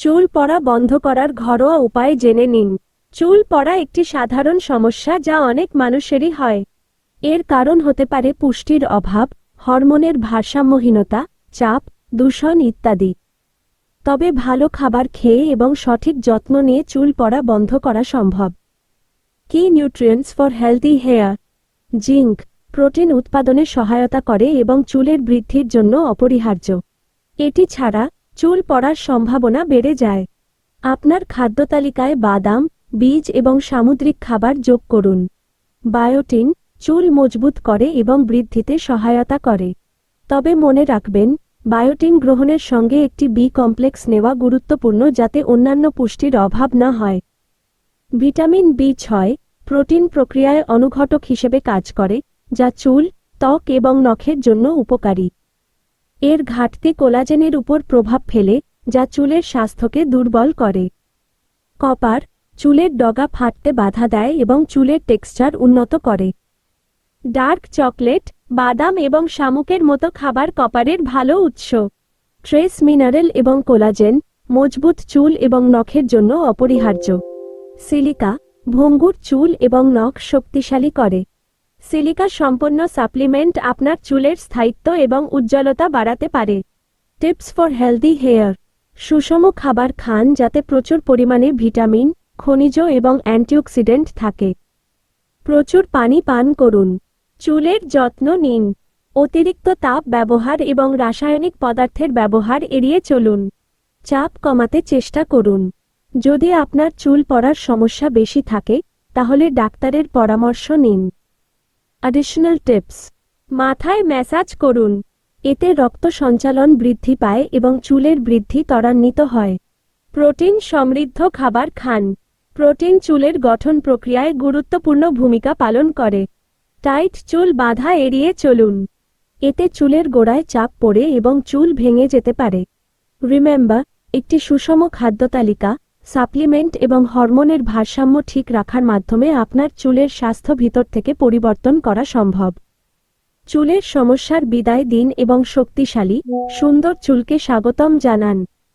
চুল পড়া বন্ধ করার ঘরোয়া উপায় জেনে নিন। চুল পড়া একটি সাধারণ সমস্যা যা অনেক মানুষেরই হয়। এর কারণ হতে পারে পুষ্টির অভাব, হরমোনের ভারসাম্যহীনতা, চাপ, দূষণ ইত্যাদি। তবে ভালো খাবার খেয়ে এবং সঠিক যত্ন নিয়ে চুল পড়া বন্ধ করা সম্ভব। কি nutrients for healthy hair zinc, protein উৎপাদনে সহায়তা করে এবং চুলের বৃদ্ধির জন্য অপরিহার্য। এটি ছাড়া চুল পড়ার সম্ভাবনা বেড়ে যায়। আপনার খাদ্য তালিকায় বাদাম, বীজ এবং সামুদ্রিক খাবার যোগ করুন। বায়োটিন চুল মজবুত করে এবং বৃদ্ধিতে সহায়তা করে। তবে মনে রাখবেন, বায়োটিন গ্রহণের সঙ্গে একটি বি কমপ্লেক্স নেওয়া গুরুত্বপূর্ণ যাতে অন্যান্য পুষ্টির অভাব না হয়। ভিটামিন বি ছয়, প্রোটিন প্রক্রিয়ায় অনুঘটক হিসেবে কাজ করে, যা চুল, ত্বক এবং নখের জন্য উপকারী। এর ঘাটতি কোলাজেনের উপর প্রভাব ফেলে, যা চুলের স্বাস্থ্যকে দুর্বল করে। কপার, চুলের ডগা ফাটতে বাধা দেয় এবং চুলের টেক্সচার উন্নত করে। ডার্ক চকলেট, বাদাম এবং শামুকের মতো খাবার কপারের ভালো উৎস। ট্রেস মিনারেল এবং কোলাজেন, মজবুত চুল এবং নখের জন্য অপরিহার্য। সিলিকা, ভঙ্গুর চুল এবং নখ শক্তিশালী করে। সিলিকা সম্পন্ন সাপ্লিমেন্ট আপনার চুলের স্থায়িত্ব এবং উজ্জ্বলতা বাড়াতে পারে। Tips for healthy hair. সুষম খাবার খান যাতে প্রচুর পরিমাণে ভিটামিন, খনিজ এবং অ্যান্টিঅক্সিডেন্ট থাকে। প্রচুর পানি পান করুন। চুলের যত্ন নিন। অতিরিক্ত তাপ ব্যবহার এবং রাসায়নিক পদার্থের ব্যবহার এড়িয়ে চলুন। চাপ কমাতে চেষ্টা করুন। যদি আপনার চুল পড়ার সমস্যা বেশি থাকে, তাহলে ডাক্তারের পরামর্শ নিন। অ্যাডিশনাল টিপস মাথায় ম্যাসাজ করুন। এতে রক্ত সঞ্চালন বৃদ্ধি পায় এবং চুলের বৃদ্ধি ত্বরান্বিত হয়। প্রোটিন সমৃদ্ধ খাবার খান। প্রোটিন চুলের গঠন প্রক্রিয়ায় গুরুত্বপূর্ণ ভূমিকা পালন করে। টাইট চুল বাধা এড়িয়ে চলুন। এতে চুলের গোড়ায় চাপ পড়ে এবং চুল ভেঙে যেতে পারে। রিমেম্বার একটি সুষম খাদ্য তালিকা সাপ্লিমেন্ট এবং হরমোনের ভারসাম্য ঠিক রাখার মাধ্যমে আপনার চুলের স্বাস্থ্য ভিতর থেকে পরিবর্তন করা সম্ভব। চুলের সমস্যার বিদায় দিন এবং শক্তিশালী, সুন্দর চুলকে স্বাগতম জানান।